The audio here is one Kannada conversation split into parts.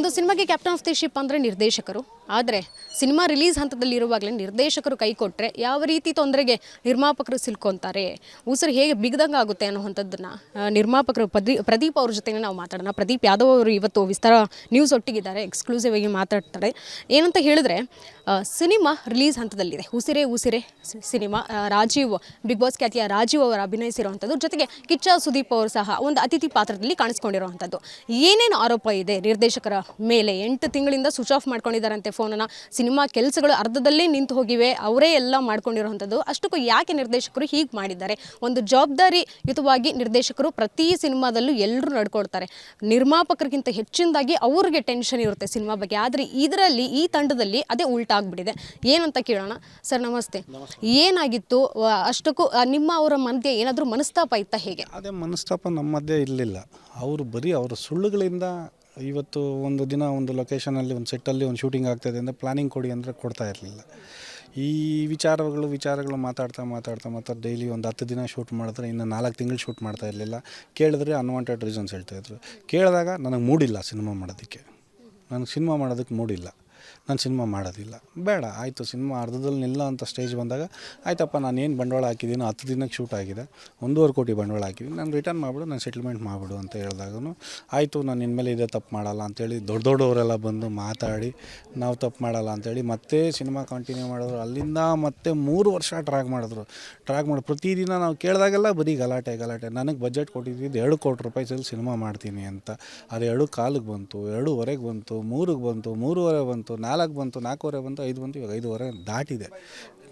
ಒಂದು ಸಿನಿಮಾಗೆ ಕ್ಯಾಪ್ಟನ್ ಆಫ್ ದಿ ಶಿಪ್ ಅಂದರೆ ನಿರ್ದೇಶಕರು. ಆದರೆ ಸಿನಿಮಾ ರಿಲೀಸ್ ಹಂತದಲ್ಲಿ ಇರುವಾಗಲೇ ನಿರ್ದೇಶಕರು ಕೈ ಕೊಟ್ಟರೆ ಯಾವ ರೀತಿ ತೊಂದರೆಗೆ ನಿರ್ಮಾಪಕರು ಸಿಲ್ಕೊತಾರೆ, ಉಸಿರು ಹೇಗೆ ಬಿಗ್ದಂಗೆ ಆಗುತ್ತೆ ಅನ್ನುವಂಥದ್ದನ್ನು ನಿರ್ಮಾಪಕರು ಪ್ರದೀಪ್ ಪ್ರದೀಪ್ ಅವ್ರ ಜೊತೆ ನಾವು ಮಾತಾಡೋಣ. ಪ್ರದೀಪ್ ಯಾದವ್ ಅವರು ಇವತ್ತು ವಿಸ್ತಾರ ನ್ಯೂಸ್ ಒಟ್ಟಿಗಿದ್ದಾರೆ ಎಕ್ಸ್ಕ್ಲೂಸಿವ್ ಆಗಿ ಮಾತಾಡ್ತಾರೆ. ಏನಂತ ಹೇಳಿದ್ರೆ ಸಿನಿಮಾ ರಿಲೀಸ್ ಹಂತದಲ್ಲಿದೆ. ಉಸಿರೇ ಉಸಿರೇ ಸಿನಿಮಾ ರಾಜೀವ್ ಬಿಗ್ ಬಾಸ್ ಖ್ಯಾತಿಯ ರಾಜೀವ್ ಅವರು ಅಭಿನಯಿಸಿರುವಂಥದ್ದು. ಜೊತೆಗೆ ಕಿಚ್ಚ ಸುದೀಪ್ ಅವರು ಸಹ ಒಂದು ಅತಿಥಿ ಪಾತ್ರದಲ್ಲಿ ಕಾಣಿಸ್ಕೊಂಡಿರುವಂಥದ್ದು. ಏನೇನು ಆರೋಪ ಇದೆ ನಿರ್ದೇಶಕರ ಮೇಲೆ ಎಂಟು ತಿಂಗಳಿಂದ ಸ್ವಿಚ್ ಆಫ್ ಮಾಡ್ಕೊಂಡಿದ್ದಾರಂತೆ ಫೋನನ್ನು ಸಿನಿಮಾ ಕೆಲಸಗಳು ಅರ್ಧದಲ್ಲೇ ನಿಂತು ಹೋಗಿವೆ ಅವರೇ ಎಲ್ಲ ಮಾಡ್ಕೊಂಡಿರುವಂಥದ್ದು ಅಷ್ಟಕ್ಕೂ ಯಾಕೆ ನಿರ್ದೇಶಕರು ಹೀಗೆ ಮಾಡಿದ್ದಾರೆ? ಒಂದು ಜವಾಬ್ದಾರಿಯುತವಾಗಿ ನಿರ್ದೇಶಕರು ಪ್ರತಿ ಸಿನಿಮಾದಲ್ಲೂ ಎಲ್ಲರೂ ನಡ್ಕೊಳ್ತಾರೆ. ನಿರ್ಮಾಪಕರಿಗಿಂತ ಹೆಚ್ಚಿನದಾಗಿ ಅವ್ರಿಗೆ ಟೆನ್ಷನ್ ಇರುತ್ತೆ ಸಿನಿಮಾ ಬಗ್ಗೆ. ಆದರೆ ಇದರಲ್ಲಿ ಈ ತಂಡದಲ್ಲಿ ಅದೇ ಉಲ್ಟಾಗ್ಬಿಟ್ಟಿದೆ. ಏನಂತ ಕೇಳೋಣ? ಸರ್ ನಮಸ್ತೆ. ಏನಾಗಿತ್ತು? ಅಷ್ಟಕ್ಕೂ ನಿಮ್ಮ ಅವರ ಮಧ್ಯೆ ಏನಾದರೂ ಮನಸ್ತಾಪ ಇತ್ತಾ ಹೇಗೆ? ಅದೇ ಮನಸ್ತಾಪ ನಮ್ಮ ಮಧ್ಯೆ ಇರಲಿಲ್ಲ ಅವರು ಬರೀ ಅವರ ಸುಳ್ಳುಗಳಿಂದ ಇವತ್ತು ಒಂದು ದಿನ ಒಂದು ಲೊಕೇಶನಲ್ಲಿ ಒಂದು ಸೆಟ್ಟಲ್ಲಿ ಒಂದು ಶೂಟಿಂಗ್ ಆಗ್ತಾಯಿದೆ ಅಂದರೆ ಪ್ಲಾನಿಂಗ್ ಕೊಡಿ ಅಂದರೆ ಕೊಡ್ತಾ ಇರಲಿಲ್ಲ. ಈ ವಿಚಾರಗಳು ವಿಚಾರಗಳು ಮಾತಾಡ್ತಾ ಮಾತಾಡ್ತಾ ಮಾತಾಡ್ತಾ ಡೈಲಿ ಒಂದು ಹತ್ತು ದಿನ ಶೂಟ್ ಮಾಡಿದ್ರೆ ಇನ್ನು ನಾಲ್ಕು ತಿಂಗಳು ಶೂಟ್ ಮಾಡ್ತಾ ಇರಲಿಲ್ಲ. ಕೇಳಿದ್ರೆ ಅನ್ವಾಂಟೆಡ್ ರೀಸನ್ಸ್ ಹೇಳ್ತಾಯಿದ್ರು ಕೇಳಿದಾಗ ನನಗೆ ಮೂಡಿಲ್ಲ ಸಿನಿಮಾ ಮಾಡೋದಕ್ಕೆ. ನನಗೆ ಸಿನಿಮಾ ಮಾಡೋದಕ್ಕೆ ಮೂಡಿಲ್ಲ. ನಾನು ಸಿನಿಮಾ ಮಾಡೋದಿಲ್ಲ. ಬೇಡ, ಆಯಿತು, ಸಿನಿಮಾ ಅರ್ಧದಲ್ಲಿ ನಿಲ್ಲ ಅಂತ ಸ್ಟೇಜ್ ಬಂದಾಗ, ಆಯ್ತಪ್ಪ, ನಾನು ಏನು ಬಂಡವಾಳ ಹಾಕಿದ್ದೀನೋ ಹತ್ತು ದಿನಕ್ಕೆ ಶೂಟ್ ಆಗಿದೆ, ಒಂದೂವರೆ ಕೋಟಿ ಬಂಡವಾಳ ಹಾಕಿದ್ದೀನಿ, ನಾನು ರಿಟರ್ನ್ ಮಾಡಿಬಿಡು, ನಾನು ಸೆಟಲ್ಮೆಂಟ್ ಮಾಡಿಬಿಡು, ಅಂತ ಹೇಳಿದಾಗೂ ಆಯಿತು, ನಾನು ಇನ್ಮೇಲೆ ಇದೇ ತಪ್ಪು ಮಾಡಲ್ಲ ಅಂತೇಳಿ ದೊಡ್ಡ ದೊಡ್ಡವರೆಲ್ಲ ಬಂದು ಮಾತಾಡಿ, ನಾವು ತಪ್ಪು ಮಾಡಲ್ಲ ಅಂತೇಳಿ ಮತ್ತೆ ಸಿನಿಮಾ ಕಂಟಿನ್ಯೂ ಮಾಡಿದ್ರು. ಅಲ್ಲಿಂದ ಮತ್ತೆ ಮೂರು ವರ್ಷ ಟ್ರ್ಯಾಕ್ ಮಾಡಿದ್ರು. ಟ್ರ್ಯಾಕ್ ಮಾಡಿ ಪ್ರತಿದಿನ ನಾವು ಕೇಳಿದಾಗೆಲ್ಲ ಬರೀ ಗಲಾಟೆ ಗಲಾಟೆ. ನನಗೆ ಬಜೆಟ್ ಕೊಟ್ಟಿದ್ದು ಎರಡು ಕೋಟಿ ರೂಪಾಯಿ ಸಲ ಸಿನಿಮಾ ಮಾಡ್ತೀನಿ ಅಂತ. ಅದು ಎರಡು ಕಾಲಿಗೆ ಬಂತು, ಎರಡೂವರೆಗೆ ಬಂತು, ಮೂರಿಗೆ ಬಂತು, ಮೂರುವರೆ ಬಂತು ನಾಲ್ಕು ಬಂತು, ನಾಲ್ಕೂವರೆ ಬಂತು, ಐದು ಬಂತು, ಇವಾಗ ಐದುವರೆ ದಾಟಿದೆ.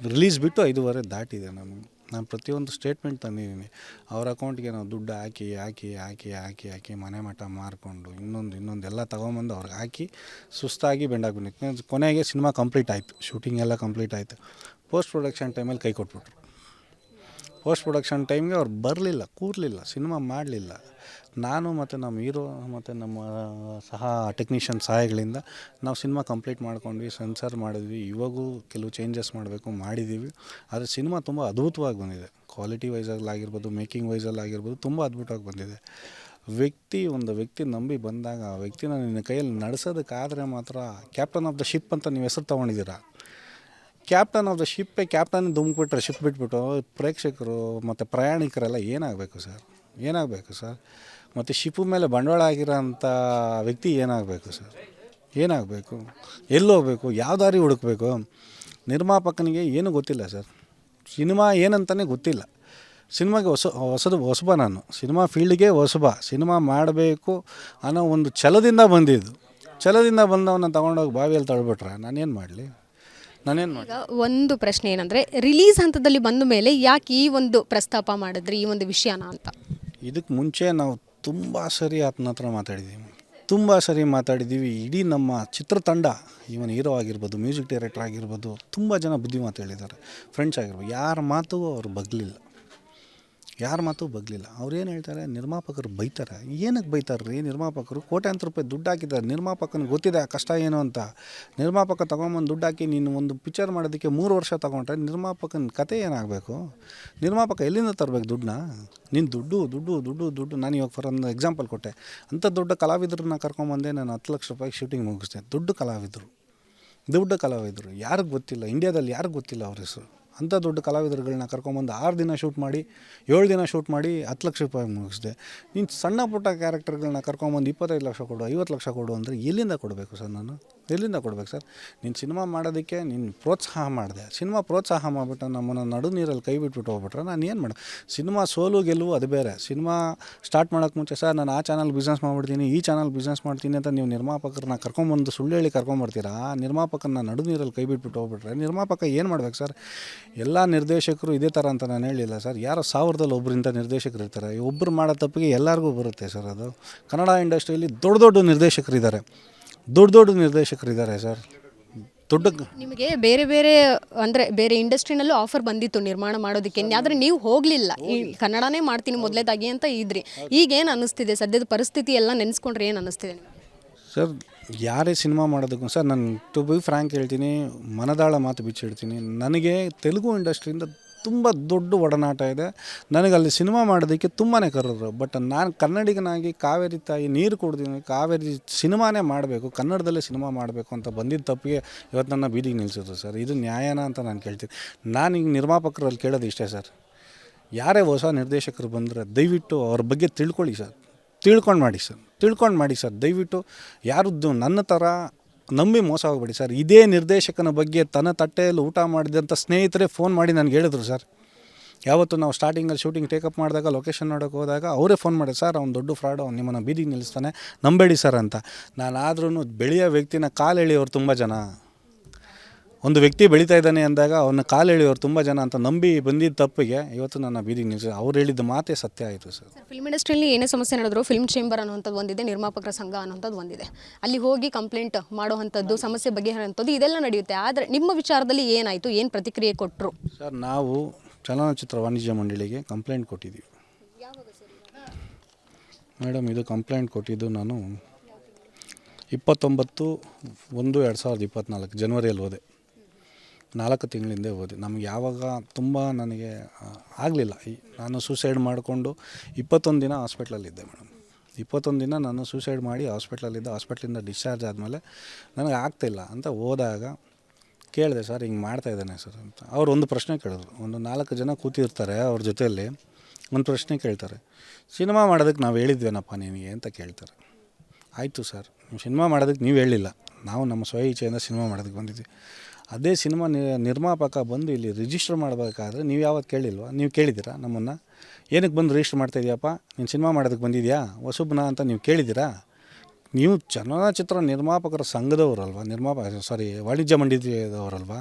ರಿಲೀಸ್ ಬಿಟ್ಟು ಐದುವರೆ ದಾಟಿದೆ ನಾನು. ನಾನು ಪ್ರತಿಯೊಂದು ಸ್ಟೇಟ್ಮೆಂಟ್ ತಂದಿದ್ದೀನಿ. ಅವ್ರ ಅಕೌಂಟ್ಗೆ ನಾವು ದುಡ್ಡು ಹಾಕಿ ಹಾಕಿ ಹಾಕಿ ಹಾಕಿ ಹಾಕಿ ಮನೆ ಮಠ ಮಾರಿಕೊಂಡು ಇನ್ನೊಂದು ಇನ್ನೊಂದು ಎಲ್ಲ ತೊಗೊಂಬಂದು ಅವ್ರಿಗೆ ಹಾಕಿ ಸುಸ್ತಾಗಿ ಬೆಂಡಾಗ್ಬಿಟ್ಟು ಕೊನೆಗೆ ಸಿನಿಮಾ ಕಂಪ್ಲೀಟ್ ಆಯಿತು. ಶೂಟಿಂಗ್ ಎಲ್ಲ ಕಂಪ್ಲೀಟ್ ಆಯಿತು. ಪೋಸ್ಟ್ ಪ್ರೊಡಕ್ಷನ್ ಟೈಮಲ್ಲಿ ಕೈ ಕೊಟ್ಬಿಟ್ರು. ಪೋಸ್ಟ್ ಪ್ರೊಡಕ್ಷನ್ ಟೈಮ್ಗೆ ಅವ್ರು ಬರಲಿಲ್ಲ, ಕೂರಲಿಲ್ಲ ಸಿನಿಮಾ ಮಾಡಲಿಲ್ಲ. ನಾನು ಮತ್ತು ನಮ್ಮ ಹೀರೋ, ಮತ್ತು ನಮ್ಮ ಸಹ ಟೆಕ್ನಿಷಿಯನ್ ಸಹಾಯಗಳಿಂದ ನಾವು ಸಿನಿಮಾ ಕಂಪ್ಲೀಟ್ ಮಾಡ್ಕೊಂಡ್ವಿ ಸೆನ್ಸರ್ ಮಾಡಿದ್ವಿ. ಇವಾಗೂ ಕೆಲವು ಚೇಂಜಸ್ ಮಾಡಬೇಕು, ಮಾಡಿದ್ದೀವಿ. ಆದರೆ ಸಿನಿಮಾ ತುಂಬ ಅದ್ಭುತವಾಗಿ ಬಂದಿದೆ. ಕ್ವಾಲಿಟಿ ವೈಸಲ್ಲಿ ಆಗಿರ್ಬೋದು ಮೇಕಿಂಗ್ ವೈಸಲ್ಲಿ ಆಗಿರ್ಬೋದು, ತುಂಬ ಅದ್ಭುತವಾಗಿ ಬಂದಿದೆ. ವ್ಯಕ್ತಿ, ಒಂದು ವ್ಯಕ್ತಿ ನಂಬಿ ಬಂದಾಗ, ಆ ವ್ಯಕ್ತಿನ ನಿನ್ನ ಕೈಯಲ್ಲಿ ನಡೆಸೋದಕ್ಕಾದರೆ ಮಾತ್ರ ಕ್ಯಾಪ್ಟನ್ ಆಫ್ ದ ಶಿಪ್ ಅಂತ ನೀವು ಹೆಸರು ತೊಗೊಂಡಿದ್ದೀರಾ? ಕ್ಯಾಪ್ಟನ್ ಆಫ್ ದ ಶಿಪ್ಪೇ ಕ್ಯಾಪ್ಟನ್ ದುಮ್ಬಿಟ್ರೆ ಶಿಪ್ ಬಿಟ್ಬಿಟ್ಟು ಪ್ರೇಕ್ಷಕರು ಮತ್ತು ಪ್ರಯಾಣಿಕರೆಲ್ಲ ಏನಾಗಬೇಕು ಸರ್? ಏನಾಗಬೇಕು ಸರ್? ಮತ್ತು ಶಿಪ್ ಮೇಲೆ ಬಂಡವಾಳ ಆಗಿರೋಂಥ ವ್ಯಕ್ತಿ ಏನಾಗಬೇಕು ಸರ್? ಏನಾಗಬೇಕು? ಎಲ್ಲೋಗ್ಬೇಕು ಯಾವ ದಾರಿ ಹುಡುಕಬೇಕು? ನಿರ್ಮಾಪಕನಿಗೆ ಏನೂ ಗೊತ್ತಿಲ್ಲ ಸರ್. ಸಿನಿಮಾ ಏನಂತಲೇ ಗೊತ್ತಿಲ್ಲ. ಸಿನಿಮಾಗೆ ಹೊಸ, ಹೊಸದು ಹೊಸಬ ನಾನು. ಸಿನಿಮಾ ಫೀಲ್ಡ್ಗೆ ಹೊಸಬ. ಸಿನಿಮಾ ಮಾಡಬೇಕು ಅನ್ನೋ ಒಂದು ಛಲದಿಂದ ಬಂದಿದ್ದು. ಛಲದಿಂದ ಬಂದವನ್ನ ತಗೊಂಡೋಗಿ ಬಾವಿಯಲ್ಲಿ ತಳ್ಬಿಟ್ರೆ ನಾನೇನು ಮಾಡಲಿ? ನಾನೇನು ಈಗ ಒಂದು ಪ್ರಶ್ನೆ ಏನಂದ್ರೆ ರಿಲೀಸ್ ಹಂತದಲ್ಲಿ ಬಂದ ಮೇಲೆ ಯಾಕೆ ಈ ಒಂದು ಪ್ರಸ್ತಾಪ ಮಾಡಿದ್ರಿ ಈ ಒಂದು ವಿಷಯನ ಅಂತ? ಇದಕ್ಕೆ ಮುಂಚೆ ನಾವು ತುಂಬ ಸರಿ ಆತನ ಹತ್ರ ಮಾತಾಡಿದ್ದೀವಿ ತುಂಬ ಸರಿ ಮಾತಾಡಿದ್ದೀವಿ ಇಡೀ ನಮ್ಮ ಚಿತ್ರತಂಡ ಇವನ್ ಹೀರೋ ಆಗಿರ್ಬೋದು ಮ್ಯೂಸಿಕ್ ಡೈರೆಕ್ಟರ್ ಆಗಿರ್ಬೋದು ತುಂಬ ಜನ ಬುದ್ಧಿ ಮಾತು ಹೇಳಿದ್ದಾರೆ. ಫ್ರೆಂಡ್ಸ್ ಆಗಿರ್ಬೋದು ಯಾರ ಮಾತು ಅವರು ಬಗ್ಲಿಲ್ಲ. ಯಾರ ಮಾತು ಬಗ್ಲಿಲ್ಲ. ಅವ್ರೇನು ಹೇಳ್ತಾರೆ? ನಿರ್ಮಾಪಕರು ಬೈತಾರೆ. ಏನಕ್ಕೆ ಬೈತಾರೆ ರೀ ನಿರ್ಮಾಪಕರು ಕೋಟ್ಯಾಂತರ ರೂಪಾಯಿ ದುಡ್ಡು ಹಾಕಿದ್ದಾರೆ. ನಿರ್ಮಾಪಕನ ಗೊತ್ತಿದೆ ಕಷ್ಟ ಏನು ಅಂತ. ನಿರ್ಮಾಪಕ ತೊಗೊಂಬಂದು ದುಡ್ಡು ಹಾಕಿ ನೀನು ಒಂದು ಪಿಕ್ಚರ್ ಮಾಡೋದಕ್ಕೆ ಮೂರು ವರ್ಷ ತೊಗೊಂಡ್ರೆ ನಿರ್ಮಾಪಕನ ಕತೆ ಏನಾಗಬೇಕು? ನಿರ್ಮಾಪಕ ಎಲ್ಲಿಂದ ತರಬೇಕು ದುಡ್ಡನ್ನ? ನೀನು ದುಡ್ಡು ದುಡ್ಡು ದುಡ್ಡು ದುಡ್ಡು. ನಾನು ಇವಾಗ ಫಾರ್ ಒಂದು ಎಕ್ಸಾಂಪಲ್ ಕೊಟ್ಟೆ. ಅಂಥ ದೊಡ್ಡ ಕಲಾವಿದ್ರನ್ನ ಕರ್ಕೊಂಬಂದೆ ನಾನು ಹತ್ತು ಲಕ್ಷ ರೂಪಾಯಿ ಶೂಟಿಂಗ್ ಮುಗಿಸ್ದೆ. ದುಡ್ಡು ಕಲಾವಿದರು. ದೊಡ್ಡ ಕಲಾವಿದರು. ಯಾರಿಗೆ ಗೊತ್ತಿಲ್ಲ? ಇಂಡಿಯಾದಲ್ಲಿ ಯಾರಿಗೂ ಗೊತ್ತಿಲ್ಲ ಅವ್ರ ಹೆಸರು? ಅಂಥ ದೊಡ್ಡ ಕಲಾವಿದರುಗಳನ್ನ ಕರ್ಕೊಂಬಂದು ಆರು ದಿನ ಶೂಟ್ ಮಾಡಿ, ಏಳು ದಿನ ಶೂಟ್ ಮಾಡಿ ಹತ್ತು ಲಕ್ಷ ರೂಪಾಯಿ ಮುಗಿಸಿದೆ. ನೀನು ಸಣ್ಣ ಪುಟ್ಟ ಕ್ಯಾರೆಕ್ಟರ್ಗಳನ್ನ ಕರ್ಕೊಂಬಂದು ಇಪ್ಪತ್ತೈದು ಲಕ್ಷ ಕೊಡು, ಐವತ್ತು ಲಕ್ಷ ಕೊಡು ಅಂದರೆ ಎಲ್ಲಿಂದ ಕೊಡಬೇಕು ಸರ್ ನಾನು? ಎಲ್ಲಿಂದ ಕೊಡ್ಬೇಕು ಸರ್? ನೀನು ಸಿನಿಮಾ ಮಾಡೋದಕ್ಕೆ ನೀನು ಪ್ರೋತ್ಸಾಹ ಮಾಡಿದೆ. ಸಿನಿಮಾ ಪ್ರೋತ್ಸಾಹ ಮಾಡಿಬಿಟ್ಟು ನಮ್ಮನ್ನು ನಡು ನೀರಲ್ಲಿ ಕೈ ಬಿಟ್ಬಿಟ್ಟು ಹೋಗ್ಬಿಟ್ರೆ ನಾನು ಏನು ಮಾಡ, ಸಿನಿಮಾ ಸೋಲು ಗೆಲುವು ಅದು ಬೇರೆ. ಸಿನಿಮಾ ಸ್ಟಾರ್ಟ್ ಮಾಡೋಕ್ಕೆ ಮುಂಚೆ ಸರ್ ನಾನು ಆ ಚಾನಲ್ ಬಿಸ್ನೆಸ್ ಮಾಡ್ಬಿಡ್ತೀನಿ, ಈ ಚಾನಲ್ ಬಿಸ್ನೆಸ್ ಮಾಡ್ತೀನಿ ಅಂತ ನೀವು ನಿರ್ಮಾಪಕರನ್ನ ಕರ್ಕೊಂಬಂದು ಸುಳ್ಳು ಹೇಳಿ ಕರ್ಕೊಂಬರ್ತೀರಾ? ಆ ನಿರ್ಮಾಪಕನ ನಡು ನೀರಲ್ಲಿ ಕೈ ಬಿಟ್ಬಿಟ್ಟು ಹೋಗ್ಬಿಟ್ರೆ ನಿರ್ಮಾಪಕ ಏನು ಮಾಡ್ಬೇಕು ಸರ್? ಎಲ್ಲ ನಿರ್ದೇಶಕರು ಇದೇ ಥರ ಅಂತ ನಾನು ಹೇಳಿಲ್ಲ ಸರ್. ಯಾರೋ ಸಾವಿರದಲ್ಲಿ ಒಬ್ಬರಿಂದ ನಿರ್ದೇಶಕರು ಇರ್ತಾರೆ. ಒಬ್ಬರು ಮಾಡೋ ತಪ್ಪಿಗೆ ಎಲ್ಲರಿಗೂ ಬರುತ್ತೆ ಸರ್ ಅದು. ಕನ್ನಡ ಇಂಡಸ್ಟ್ರಿಯಲ್ಲಿ ದೊಡ್ಡ ದೊಡ್ಡ ನಿರ್ದೇಶಕರಿದ್ದಾರೆ. ದೊಡ್ಡ ದೊಡ್ಡ ನಿರ್ದೇಶಕರಿದ್ದಾರೆ ಸರ್. ದೊಡ್ಡ ನಿಮಗೆ ಬೇರೆ ಬೇರೆ ಅಂದರೆ ಬೇರೆ ಇಂಡಸ್ಟ್ರಿನಲ್ಲೂ ಆಫರ್ ಬಂದಿತ್ತು ನಿರ್ಮಾಣ ಮಾಡೋದಕ್ಕೆ. ಆದರೆ ನೀವು ಹೋಗಲಿಲ್ಲ. ಈ ಕನ್ನಡನೇ ಮಾಡ್ತೀನಿ ಮೊದಲೇದಾಗಿ ಅಂತ ಇದ್ರಿ. ಈಗ ಏನು ಅನ್ನಿಸ್ತಿದೆ? ಸದ್ಯದ ಪರಿಸ್ಥಿತಿ ಎಲ್ಲ ನೆನೆಸ್ಕೊಂಡ್ರೆ ಏನು ಅನ್ನಿಸ್ತಿದೆ ಸರ್ ಯಾರೇ ಸಿನಿಮಾ ಮಾಡೋದಕ್ಕೂ ಸರ್ ನಾನು ಟು ಬಿ ಫ್ರ್ಯಾಂಕ್ ಹೇಳ್ತೀನಿ ಮನದಾಳ ಮಾತು ಬಿಚ್ಚಿಡ್ತೀನಿ. ನನಗೆ ತೆಲುಗು ಇಂಡಸ್ಟ್ರಿಯಿಂದ ತುಂಬ ದೊಡ್ಡ ಒಡನಾಟ ಇದೆ. ನನಗೆ ಅಲ್ಲಿ ಸಿನಿಮಾ ಮಾಡೋದಕ್ಕೆ ತುಂಬಾ ಕರೆದ್ರು ಬಟ್ ನಾನು ಕನ್ನಡಿಗನಾಗಿ ಕಾವೇರಿ ತಾಯಿ ನೀರು ಕುಡ್ದಿನಿ ಕಾವೇರಿ ಸಿನಿಮಾನೇ ಮಾಡಬೇಕು, ಕನ್ನಡದಲ್ಲೇ ಸಿನಿಮಾ ಮಾಡಬೇಕು ಅಂತ ಬಂದಿದ್ದ ತಪ್ಪಿಗೆ ಇವತ್ತು ನನ್ನ ಬೀದಿಗೆ ನಿಲ್ಲಿಸಿದ್ರು ಸರ್. ಇದು ನ್ಯಾಯನ ಅಂತ ನಾನು ಕೇಳ್ತೀನಿ. ನಾನು ಈಗ ನಿರ್ಮಾಪಕರಲ್ಲಿ ಕೇಳೋದು ಇಷ್ಟೇ ಸರ್. ಯಾರೇ ಹೊಸ ನಿರ್ದೇಶಕರು ಬಂದರೆ ದಯವಿಟ್ಟು ಅವ್ರ ಬಗ್ಗೆ ತಿಳ್ಕೊಳ್ಳಿ ಸರ್. ತಿಳ್ಕೊಂಡು ಮಾಡಿ ಸರ್. ತಿಳ್ಕೊಂಡು ಮಾಡಿ ಸರ್. ದಯವಿಟ್ಟು ಯಾರದ್ದು ನನ್ನ ಥರ ನಂಬಿ ಮೋಸ ಹೋಗ್ಬೇಡಿ ಸರ್. ಇದೇ ನಿರ್ದೇಶಕನ ಬಗ್ಗೆ ತನ್ನ ತಟ್ಟೆಯಲ್ಲಿ ಊಟ ಮಾಡಿದಂಥ ಸ್ನೇಹಿತರೆ ಫೋನ್ ಮಾಡಿ ನನಗೆ ಹೇಳಿದ್ರು ಸರ್. ಯಾವತ್ತು ನಾವು ಸ್ಟಾರ್ಟಿಂಗಲ್ಲಿ ಶೂಟಿಂಗ್ ಟೇಕಪ್ ಮಾಡಿದಾಗ ಲೊಕೇಶನ್ ನೋಡೋಕೆ ಹೋದಾಗ ಅವರೇ ಫೋನ್ ಮಾಡಿ ಸರ್, ಅವ್ನು ದೊಡ್ಡ ಫ್ರಾಡ್ ಅವ್ನು ನಿಮ್ಮನ್ನು ಬೀದಿಗೆ ನಿಲ್ಲಿಸ್ತಾನೆ. ನಂಬೇಡಿ ಸರ್ ಅಂತ. ನಾನು ಆದ್ರೂ ಬೆಳೆಯೋ ವ್ಯಕ್ತಿನ ಕಾಲು ಎಳೆಯೋರು ತುಂಬ ಜನ. ಒಂದು ವ್ಯಕ್ತಿ ಬೆಳೀತಾ ಇದ್ದಾನೆ ಅಂದಾಗ ಅವನ ಕಾಲು ಎಳೆಯೋರು ತುಂಬ ಜನ ಅಂತ ನಂಬಿ ಬಂದಿದ್ದ ತಪ್ಪಿಗೆ ಇವತ್ತು ನನ್ನ ಬೀದಿ ನಿಲ್ಲಿಸಿ ಅವ್ರು ಹೇಳಿದ ಮಾತೇ ಸತ್ಯ ಆಯಿತು ಸರ್. ಫಿಲ್ಮ್ ಇಂಡಸ್ಟ್ರಿಯಲ್ಲಿ ಏನೇ ಸಮಸ್ಯೆ ನಡೆದ್ರು ಫಿಲ್ಮ್ ಚೇಂಬರ್ ಅನ್ನುವಂಥದ್ದು ಒಂದಿದೆ ನಿರ್ಮಾಪಕರ ಸಂಘ ಅನ್ನೋಂಥದ್ದು ಒಂದಿದೆ. ಅಲ್ಲಿ ಹೋಗಿ ಕಂಪ್ಲೇಂಟ್ ಮಾಡುವಂಥದ್ದು ಸಮಸ್ಯೆ ಬಗೆಹರುವಂಥದ್ದು ಇದೆಲ್ಲ ನಡೆಯುತ್ತೆ. ಆದರೆ ನಿಮ್ಮ ವಿಚಾರದಲ್ಲಿ ಏನಾಯಿತು? ಏನು ಪ್ರತಿಕ್ರಿಯೆ ಕೊಟ್ಟರು ಸರ್ ನಾವು ಚಲನಚಿತ್ರ ವಾಣಿಜ್ಯ ಮಂಡಳಿಗೆ ಕಂಪ್ಲೇಂಟ್ ಕೊಟ್ಟಿದ್ದೀವಿ. ಮೇಡಮ್ ಇದು ಕಂಪ್ಲೇಂಟ್ ಕೊಟ್ಟಿದ್ದು ನಾನು ಇಪ್ಪತ್ತೊಂಬತ್ತು ಒಂದು ಎರಡು ಸಾವಿರದ ಇಪ್ಪತ್ತ್ನಾಲ್ಕು ಜನವರಿಯಲ್ಲಿ ಹೋದೆ. ನಾಲ್ಕು ತಿಂಗಳಿಂದ ಹೋದೆ. ನಮ್ಗೆ ಯಾವಾಗ ತುಂಬ ನನಗೆ ಆಗಲಿಲ್ಲ. ನಾನು ಸೂಸೈಡ್ ಮಾಡಿಕೊಂಡು ಇಪ್ಪತ್ತೊಂದು ದಿನ ಹಾಸ್ಪಿಟ್ಲಲ್ಲಿದ್ದೆ ಮೇಡಮ್ ಇಪ್ಪತ್ತೊಂದು ದಿನ ನಾನು ಸೂಸೈಡ್ ಮಾಡಿ ಹಾಸ್ಪಿಟ್ಲಲ್ಲಿದ್ದೆ ಹಾಸ್ಪಿಟ್ಲಿಂದ ಡಿಸ್ಚಾರ್ಜ್ ಆದಮೇಲೆ ನನಗೆ ಆಗ್ತಾಯಿಲ್ಲ ಅಂತ ಹೋದಾಗ ಕೇಳಿದೆ, ಸರ್, ಹಿಂಗೆ ಮಾಡ್ತಾ ಇದ್ದಾನೆ ಸರ್ ಅಂತ. ಅವ್ರು ಒಂದು ಪ್ರಶ್ನೆ ಕೇಳಿದ್ರು. ಒಂದು ನಾಲ್ಕು ಜನ ಕೂತಿರ್ತಾರೆ ಅವ್ರ ಜೊತೆಯಲ್ಲಿ. ಒಂದು ಪ್ರಶ್ನೆ ಕೇಳ್ತಾರೆ. ಸಿನಿಮಾ ಮಾಡೋದಕ್ಕೆ ನಾವು ಹೇಳಿದ್ವೇನಪ್ಪ ನಿನಗೆ? ಅಂತ ಕೇಳ್ತಾರೆ. ಆಯಿತು ಸರ್, ನೀವು ಸಿನಿಮಾ ಮಾಡೋದಕ್ಕೆ ನೀವು ಹೇಳಿಲ್ಲ. ನಾವು ನಮ್ಮ ಸ್ವ ಇಚ್ಛೆಯಿಂದ ಸಿನಿಮಾ ಮಾಡೋದಕ್ಕೆ ಬಂದಿದ್ವಿ ಅದೇ ಸಿನಿಮಾ ನಿರ್ಮಾಪಕ ಬಂದು ಇಲ್ಲಿ ರಿಜಿಸ್ಟರ್ ಮಾಡಬೇಕಾದ್ರೆ ನೀವು ಯಾವತ್ತು ಕೇಳಿಲ್ವ? ನೀವು ಕೇಳಿದ್ದೀರಾ ನಮ್ಮನ್ನು? ಏನಕ್ಕೆ ಬಂದು ರಿಜಿಸ್ಟರ್ ಮಾಡ್ತಾ ಇದೀಯಪ್ಪ? ನೀನು ಸಿನಿಮಾ ಮಾಡೋದಕ್ಕೆ ಬಂದಿದ್ಯಾ? ಹೊಸಬ್ನ ಅಂತ ನೀವು ಕೇಳಿದ್ದೀರಾ? ನೀವು ಚಲನಚಿತ್ರ ನಿರ್ಮಾಪಕರ ಸಂಘದವರಲ್ವ? ನಿರ್ಮಾಪಕ ಸಾರಿ ವಾಣಿಜ್ಯ ಮಂಡಳಿದವರಲ್ವ?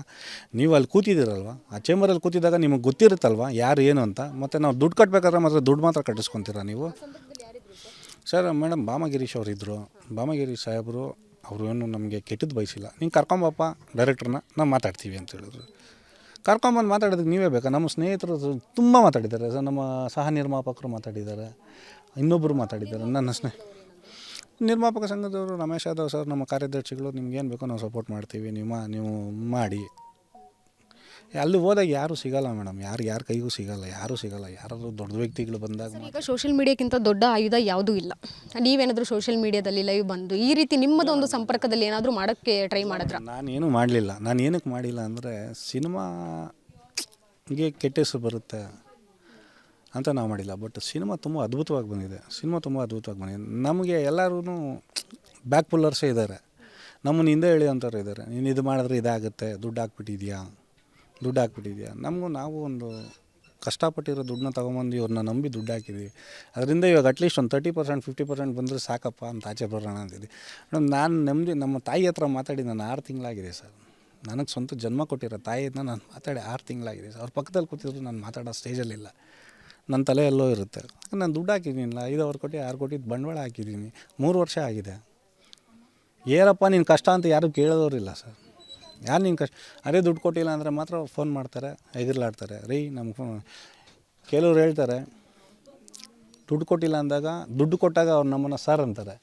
ನೀವು ಅಲ್ಲಿ ಕೂತಿದ್ದೀರಲ್ವ? ಆ ಚೇಂಬರಲ್ಲಿ ಕೂತಿದ್ದಾಗ ನಿಮಗೆ ಗೊತ್ತಿರುತ್ತಲ್ವ ಯಾರು ಏನು ಅಂತ? ಮತ್ತು ನಾವು ದುಡ್ಡು ಕಟ್ಟಬೇಕಾದ್ರೆ ಮಾತ್ರ ದುಡ್ಡು ಮಾತ್ರ ಕಟ್ಟಿಸ್ಕೊತೀರಾ ನೀವು? ಸರ್ ಮೇಡಮ್ ಬಾಮಗಿರೀಶ್ ಅವರಿದ್ದರು ಬಾಮಗಿರೀಶ್ ಬಾಮಗಿರಿ ಸಾಹೇಬರು ಅವರು ಏನು ನಮಗೆ ಕೆಟ್ಟದ್ದು ಬಯಸಿಲ್ಲ. ನೀನು ಕರ್ಕೊಂಬಪ್ಪ ಡೈರೆಕ್ಟ್ರನ್ನ ನಾವು ಮಾತಾಡ್ತೀವಿ ಅಂತ ಹೇಳಿದ್ರು. ಕರ್ಕೊಂಬಂದು ಮಾತಾಡೋದಕ್ಕೆ ನೀವೇ ಬೇಕಾ? ನಮ್ಮ ಸ್ನೇಹಿತರು ತುಂಬ ಮಾತಾಡಿದ್ದಾರೆ. ಸರ್ ನಮ್ಮ ಸಹ ನಿರ್ಮಾಪಕರು ಮಾತಾಡಿದ್ದಾರೆ. ಇನ್ನೊಬ್ಬರು ಮಾತಾಡಿದ್ದಾರೆ. ನನ್ನ ಸ್ನೇಹ ನಿರ್ಮಾಪಕ ಸಂಘದವರು ರಮೇಶ್ ಯಾದವ್ ಸರ್, ನಮ್ಮ ಕಾರ್ಯದರ್ಶಿಗಳು, ನಿಮ್ಗೆ ಏನು ಬೇಕೋ ನಾವು ಸಪೋರ್ಟ್ ಮಾಡ್ತೀವಿ. ನಿಮ್ಮ, ನೀವು ಮಾಡಿ. ಅಲ್ಲಿ ಹೋದಾಗ ಯಾರೂ ಸಿಗಲ್ಲ ಮೇಡಮ್. ಯಾರು ಯಾರ ಕೈಗೂ ಸಿಗಲ್ಲ. ಯಾರೂ ಸಿಗಲ್ಲ. ಯಾರಾದರೂ ದೊಡ್ಡ ವ್ಯಕ್ತಿಗಳು ಬಂದಾಗ ಈಗ ಸೋಷಿಯಲ್ ಮೀಡಿಯಾಕ್ಕಿಂತ ದೊಡ್ಡ ಆಯುಧ ಯಾವುದೂ ಇಲ್ಲ. ನೀವೇನಾದರೂ ಸೋಷಿಯಲ್ ಮೀಡಿಯಾದಲ್ಲಿ ಲೈವ್ ಬಂದು ಈ ರೀತಿ ನಿಮ್ಮದೊಂದು ಸಂಪರ್ಕದಲ್ಲಿ ಏನಾದರೂ ಮಾಡೋಕ್ಕೆ ಟ್ರೈ ಮಾಡಿದ್ರ? ನಾನೇನು ಮಾಡಲಿಲ್ಲ. ನಾನು ಏನಕ್ಕೆ ಮಾಡಿಲ್ಲ ಅಂದರೆ ಸಿನಿಮಾಗೆ ಕೆಟ್ಟ ಹೆಸರು ಬರುತ್ತೆ ಅಂತ ನಾವು ಮಾಡಿಲ್ಲ. ಬಟ್ ಸಿನಿಮಾ ತುಂಬ ಅದ್ಭುತವಾಗಿ ಬಂದಿದೆ. ಸಿನಿಮಾ ತುಂಬ ಅದ್ಭುತವಾಗಿ ಬಂದಿದೆ. ನಮಗೆ ಎಲ್ಲರೂ ಬ್ಯಾಕ್ ಪುಲ್ಲರ್ಸೇ ಇದ್ದಾರೆ ನಮ್ಮನ್ನು ಹಿಂದೆ ಅಂತಾರೆ ಇದ್ದಾರೆ ನೀನು ಇದು ಮಾಡಿದ್ರೆ ಇದಾಗುತ್ತೆ. ದುಡ್ಡು ಹಾಕ್ಬಿಟ್ಟಿದ್ಯಾ? ದುಡ್ಡು ಹಾಕ್ಬಿಟ್ಟಿದ್ಯಾ ನಮಗೂ ನಾವು ಒಂದು ಕಷ್ಟಪಟ್ಟಿರೋ ದುಡ್ಡನ್ನ ತೊಗೊಂಬಂದು ಇವ್ರನ್ನ ನಂಬಿ ದುಡ್ಡು ಹಾಕಿದ್ವಿ ಅದರಿಂದ ಇವಾಗ ಅಟ್ಲೀಸ್ಟ್ ಒಂದು ತರ್ಟಿ ಪರ್ಸೆಂಟ್ ಫಿಫ್ಟಿ ಪರ್ಸೆಂಟ್ ಬಂದರೆ ಸಾಕಪ್ಪ ಅಂತ ಆಚೆ ಬರೋಣ ಅಂತಿದ್ದೆ ಮೇಡಮ್ ನಾನು ನೆಮ್ಮದಿ, ನಮ್ಮ ತಾಯಿ ಹತ್ರ ಮಾತಾಡಿ ನಾನು ಆರು ತಿಂಗಳಾಗಿದೆ ಸರ್. ನನಗೆ ಸ್ವಂತ ಜನ್ಮ ಕೊಟ್ಟಿರೋ ತಾಯಿಯನ್ನ ನಾನು ಮಾತಾಡಿ ಆರು ತಿಂಗಳಾಗಿದೆ ಸರ್. ಅವ್ರ ಪಕ್ಕದಲ್ಲಿ ಕೂತಿದ್ರು ನಾನು ಮಾತಾಡೋ ಸ್ಟೇಜಲ್ಲಿಲ್ಲ ನನ್ನ ತಲೆ ಎಲ್ಲೋ ಇರುತ್ತೆ. ನಾನು ದುಡ್ಡು ಹಾಕಿದ್ದೀನಿಲ್ಲ ಐದೂವರೆ ಕೋಟಿ, ಆರು ಕೋಟಿ ಬಂಡವಾಳ ಹಾಕಿದ್ದೀನಿ ಮೂರು ವರ್ಷ ಆಗಿದೆ. ಏನಪ್ಪ ನೀನು ಕಷ್ಟ ಅಂತ ಯಾರೂ ಕೇಳೋರಿಲ್ಲ ಸರ್. ಯಾರು ನೀನು ಕಷ್ಟ? ಅದೇ ದುಡ್ಡು ಕೊಟ್ಟಿಲ್ಲ ಅಂದರೆ ಮಾತ್ರ ಫೋನ್ ಮಾಡ್ತಾರೆ ಹೆದರ್ಲಾಡ್ತಾರೆ ರೀ ನಮ್ಗೆ ಫೋನ್ ಕೆಲವ್ರು ಹೇಳ್ತಾರೆ ದುಡ್ಡು ಕೊಟ್ಟಿಲ್ಲ ಅಂದಾಗ ದುಡ್ಡು ಕೊಟ್ಟಾಗ ಅವ್ರು ನಮ್ಮನ್ನು ಸರ್ ಅಂತಾರೆ.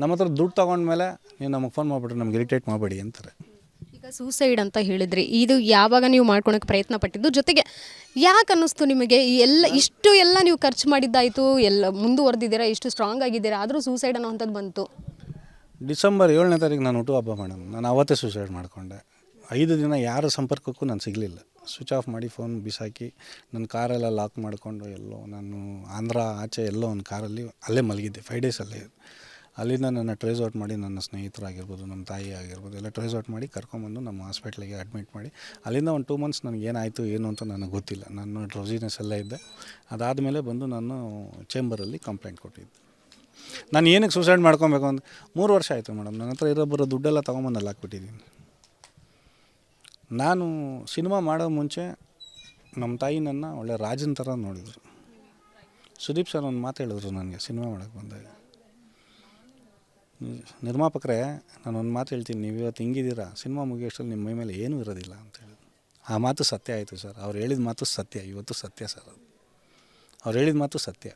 ನಮ್ಮ ಹತ್ರ ದುಡ್ಡು ತೊಗೊಂಡ್ಮೇಲೆ ನೀವು ನಮಗೆ ಫೋನ್ ಮಾಡಿಬಿಟ್ರೆ ನಮ್ಗೆ ಇರಿಟೇಟ್ ಮಾಡಬೇಡಿ ಅಂತಾರೆ. ಈಗ ಸೂಸೈಡ್ ಅಂತ ಹೇಳಿದ್ರಿ. ಇದು ಯಾವಾಗ ನೀವು ಮಾಡ್ಕೊಳಕ್ಕೆ ಪ್ರಯತ್ನ ಪಟ್ಟಿದ್ದು? ಜೊತೆಗೆ ಯಾಕೆ ಅನ್ನಿಸ್ತು ನಿಮಗೆ? ಈ ಎಲ್ಲ ಇಷ್ಟು ಎಲ್ಲ ನೀವು ಖರ್ಚು ಮಾಡಿದ್ದಾಯಿತು ಎಲ್ಲ ಮುಂದುವರೆದಿದ್ದೀರಾ ಇಷ್ಟು ಸ್ಟ್ರಾಂಗ್ ಆಗಿದ್ದೀರಾ ಆದರೂ ಸೂಸೈಡ್ ಅನ್ನೋವಂಥದ್ದು ಬಂತು. ಡಿಸೆಂಬರ್ ಏಳನೇ ತಾರೀಕು ನಾನು ಹುಟ್ಟುಹಬ್ಬ ಮೇಡಮ್. ನಾನು ಅವತ್ತೇ ಸೂಸೈಡ್ ಮಾಡಿಕೊಂಡೆ. ಐದು ದಿನ ಯಾರ ಸಂಪರ್ಕಕ್ಕೂ ನಾನು ಸಿಗಲಿಲ್ಲ. ಸ್ವಿಚ್ ಆಫ್ ಮಾಡಿ ಫೋನ್ ಬಿಸಾಕಿ, ನನ್ನ ಕಾರೆಲ್ಲ ಲಾಕ್ ಮಾಡಿಕೊಂಡು ಎಲ್ಲೋ ನಾನು ಆಂಧ್ರ ಆಚೆ ಎಲ್ಲೋ ಒಂದು ಕಾರಲ್ಲಿ ಅಲ್ಲೇ ಮಲಗಿದ್ದೆ ಫೈವ್ ಡೇಸ್ ಅಲ್ಲೇ. ಅಲ್ಲಿಂದ ನನ್ನ ಟ್ರೇಸ್ ಔಟ್ ಮಾಡಿ ನನ್ನ ಸ್ನೇಹಿತರಾಗಿರ್ಬೋದು, ನಮ್ಮ ತಾಯಿ ಆಗಿರ್ಬೋದು, ಎಲ್ಲ ಟ್ರೇಸ್ ಔಟ್ ಮಾಡಿ ಕರ್ಕೊಂಬಂದು ನಮ್ಮ ಹಾಸ್ಪಿಟ್ಲಿಗೆ ಅಡ್ಮಿಟ್ ಮಾಡಿ. ಅಲ್ಲಿಂದ ಒಂದು ಟೂ ಮಂತ್ಸ್ ನನಗೆ ಏನಾಯಿತು, ಏನು ಅಂತ ನನಗೆ ಗೊತ್ತಿಲ್ಲ. ನಾನು ಡ್ರೌಸಿನೆಸ್ ಎಲ್ಲ ಇದ್ದೆ. ಅದಾದಮೇಲೆ ಬಂದು ನಾನು ಚೇಂಬರಲ್ಲಿ ಕಂಪ್ಲೇಂಟ್ ಕೊಟ್ಟಿದ್ದೆ. ನಾನು ಏನಕ್ಕೆ ಸೂಸೈಡ್ ಮಾಡ್ಕೊಬೇಕು ಅಂತ, ಮೂರು ವರ್ಷ ಆಯಿತು ಮೇಡಮ್. ನನ್ನ ಹತ್ರ ಇರೋ ಬರೋ ದುಡ್ಡೆಲ್ಲ ತೊಗೊಂಬಂದು ಅಲ್ಲಿ ಹಾಕ್ಬಿಟ್ಟಿದ್ದೀನಿ. ನಾನು ಸಿನಿಮಾ ಮಾಡೋ ಮುಂಚೆ ನಮ್ಮ ತಾಯಿ ನನ್ನ ಒಳ್ಳೆ ರಾಜನ ಥರ ನೋಡಿದರು. ಸುದೀಪ್ ಸರ್ ಒಂದು ಮಾತು ಹೇಳಿದ್ರು ನನಗೆ ಸಿನಿಮಾ ಮಾಡೋಕ್ಕೆ ಬಂದಾಗ. ನಿರ್ಮಾಪಕರೇ, ನಾನು ಒಂದು ಮಾತು ಹೇಳ್ತೀನಿ, ನೀವು ಇವತ್ತು ಹಿಂಗಿದ್ದೀರಾ? ಸಿನಿಮಾ ಮುಗಿಯೋಷ್ಟರಲ್ಲಿ ನಿಮ್ಮ ಮೈ ಮೇಲೆ ಏನೂ ಇರೋದಿಲ್ಲ ಅಂತ ಹೇಳಿ ಆ ಮಾತು ಸತ್ಯ ಆಯಿತು ಸರ್. ಅವ್ರು ಹೇಳಿದ ಮಾತು ಸತ್ಯ, ಇವತ್ತು ಸತ್ಯ ಸರ್ ಅವ್ರು ಹೇಳಿದ ಮಾತು ಸತ್ಯ.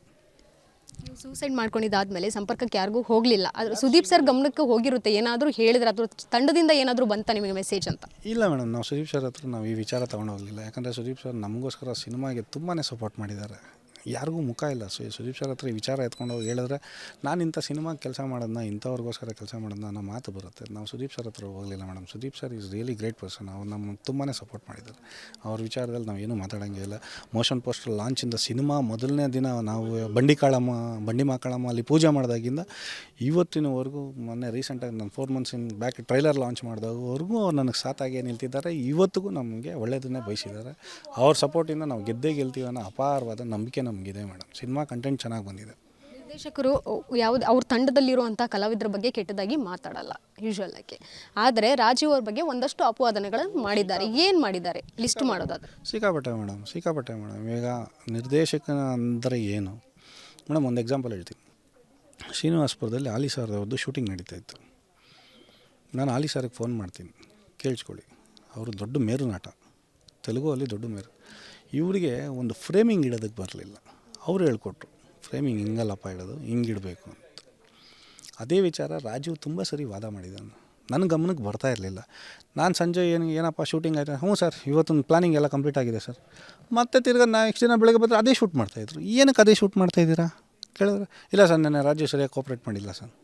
ಸೂಸೈಡ್ ಮಾಡ್ಕೊಂಡಿದ್ದಾದ್ಮೇಲೆ ಸಂಪರ್ಕಕ್ಕೆ ಯಾರಿಗೂ ಹೋಗಲಿಲ್ಲ. ಆದರೆ ಸುದೀಪ್ ಸರ್ ಗಮನಕ್ಕೆ ಹೋಗಿರುತ್ತೆ. ಏನಾದರೂ ಹೇಳಿದ್ರೆ ಅಥವಾ ತಂಡದಿಂದ ಏನಾದರೂ ಬಂತ ನಿಮಗೆ ಮೆಸೇಜ್ ಅಂತ? ಇಲ್ಲ ಮೇಡಮ್, ನಾವು ಸುದೀಪ್ ಸರ್ ಹತ್ರ ನಾವು ಈ ವಿಚಾರ ತೊಗೊಂಡೋಗಲಿಲ್ಲ ಯಾಕಂದರೆ ಸುದೀಪ್ ಸರ್ ನಮಗೋಸ್ಕರ ಸಿನಿಮಾಗೆ ತುಂಬಾ ಸಪೋರ್ಟ್ ಮಾಡಿದ್ದಾರೆ. ಯಾರಿಗೂ ಮುಖ ಇಲ್ಲ. ಸು, ಸುದೀಪ್ ಸರ್ ಹತ್ರ ವಿಚಾರ ಎತ್ಕೊಂಡು ಹೋಗಿ ಹೇಳಿದ್ರೆ, ನಾನು ಇಂಥ ಸಿನಿಮಾ ಕೆಲಸ ಮಾಡೋದನ್ನ ಇಂಥವ್ರಿಗೋಸ್ಕರ ಕೆಲಸ ಮಾಡೋದನ್ನ ಅನ್ನೋ ಮಾತು ಬರುತ್ತೆ. ನಾವು ಸುದೀಪ್ ಸರ್ ಹತ್ರ ಹೋಗಲಿಲ್ಲ madam. Sudeep sir is really great person ಅವ್ರು ನಮ್ಮ ತುಂಬಾ ಸಪೋರ್ಟ್ ಮಾಡಿದ್ದಾರೆ. ಅವ್ರ ವಿಚಾರದಲ್ಲಿ ನಾವು ಏನೂ ಮಾತಾಡೋಂಗೇ ಇಲ್ಲ. ಮೋಷನ್ ಪೋಸ್ಟರ್ ಲಾಂಚಿಂದ ಸಿನಿಮಾ ಮೊದಲನೇ ದಿನ ನಾವು ಬಂಡಿ ಕಾಳಮ್ಮ, ಬಂಡಿ ಮಾಕಾಳಮ್ಮ ಅಲ್ಲಿ ಪೂಜೆ ಮಾಡಿದಾಗಿಂದ ಇವತ್ತಿನವರೆಗೂ ಮೊನ್ನೆ ರೀಸೆಂಟಾಗಿ ನಾನು four months in back trailer launch ಮಾಡಿದಾಗವರೆಗೂ ಅವ್ರು ನನಗೆ ಸಾತಾಗಿ ನಿಲ್ತಿದ್ದಾರೆ. ಇವತ್ತಿಗೂ ನಮಗೆ ಒಳ್ಳೆಯದನ್ನೇ ಬಯಸಿದ್ದಾರೆ. ಅವ್ರ ಸಪೋರ್ಟಿಂದ ನಾವು ಗೆದ್ದೇ ಗೆಲ್ತೀವಿ ಅನ್ನೋ ಅಪಾರವಾದ ನಂಬಿಕೆ ನಮಗಿದೆ ಮೇಡಮ್. ಸಿನಿಮಾ ಕಂಟೆಂಟ್ ಚೆನ್ನಾಗಿ ಬಂದಿದೆ. ನಿರ್ದೇಶಕರು ಯಾವ್ದು ಅವ್ರ ತಂಡದಲ್ಲಿರುವಂಥ ಕಲಾವಿದರ ಬಗ್ಗೆ ಕೆಟ್ಟದಾಗಿ ಮಾತಾಡಲ್ಲ ಯೂಶುವಲ್ ಆಗಿ. ಆದರೆ ರಾಜೀವ್ ಅವ್ರ ಬಗ್ಗೆ ಒಂದಷ್ಟು ಅಪವಾದನೆಗಳನ್ನು ಮಾಡಿದ್ದಾರೆ. ಏನು ಮಾಡಿದ್ದಾರೆ? ಲಿಸ್ಟ್ ಮಾಡೋದಾದ್ರೆ. ಸಿಕ್ಕಾಪಟ್ಟೆ ಮೇಡಮ್ ಸಿಕ್ಕಾಪಟ್ಟೆ ಮೇಡಮ್. ಈಗ ನಿರ್ದೇಶಕನ ಅಂದರೆ ಏನು? ಮೇಡಮ್ ಒಂದು ಎಕ್ಸಾಂಪಲ್ ಹೇಳ್ತೀನಿ. ಶ್ರೀನಿವಾಸ್ಪುರದಲ್ಲಿ ಆಲಿ ಸಾರ್ ಅವ್ರದ್ದು ಶೂಟಿಂಗ್ ನಡೀತಾ ಇತ್ತು. ನಾನು ಆಲಿ ಸರ್ಗೆ ಫೋನ್ ಮಾಡ್ತೀನಿ. ಕೇಳಿಸ್ಕೊಳ್ಳಿ. ಅವರು ದೊಡ್ಡ ಮೇರು ನಾಟ. ತೆಲುಗು ಅಲ್ಲಿ ದೊಡ್ಡ ಮೇರು. ಇವರಿಗೆ ಒಂದು ಫ್ರೇಮಿಂಗ್ ಇಡೋದಕ್ಕೆ ಬರಲಿಲ್ಲ. ಅವ್ರು ಹೇಳ್ಕೊಟ್ರು ಫ್ರೇಮಿಂಗ್ ಹಿಂಗಲ್ಲಪ್ಪ ಇಡೋದು ಹಿಂಗೆ ಇಡಬೇಕು ಅಂತ. ಅದೇ ವಿಚಾರ ರಾಜೀವ್ ತುಂಬ ಸರಿ ವಾದ ಮಾಡಿದ್ದಾನೆ. ನನ್ನ ಗಮನಕ್ಕೆ ಬರ್ತಾ ಇರಲಿಲ್ಲ. ನಾನು ಸಂಜೆ ಏನು, ಏನಪ್ಪ ಶೂಟಿಂಗ್ ಆಯಿತು? ಹ್ಞೂ ಸರ್, ಇವತ್ತೊಂದು ಪ್ಲಾನಿಂಗ್ ಎಲ್ಲ ಕಂಪ್ಲೀಟ್ ಆಗಿದೆ ಸರ್. ಮತ್ತೆ ತಿರ್ಗಾ ನೆಕ್ಸ್ಟ್ ದಿನ ಬೆಳಗ್ಗೆ ಬಂದರೆ ಅದೇ ಶೂಟ್ ಮಾಡ್ತಾಯಿದ್ರು ಏನಕ್ಕೆ ಅದೇ ಶೂಟ್ ಮಾಡ್ತಾಯಿದ್ದೀರಾ ಕೇಳಿದ್ರೆ, ಇಲ್ಲ ಸರ್, ನನ್ನ ರಾಜೀವ್ ಸರಿಯಾಗಿ ಕೋಪ್ರೇಟ್ ಮಾಡಿಲ್ಲ ಸರ್.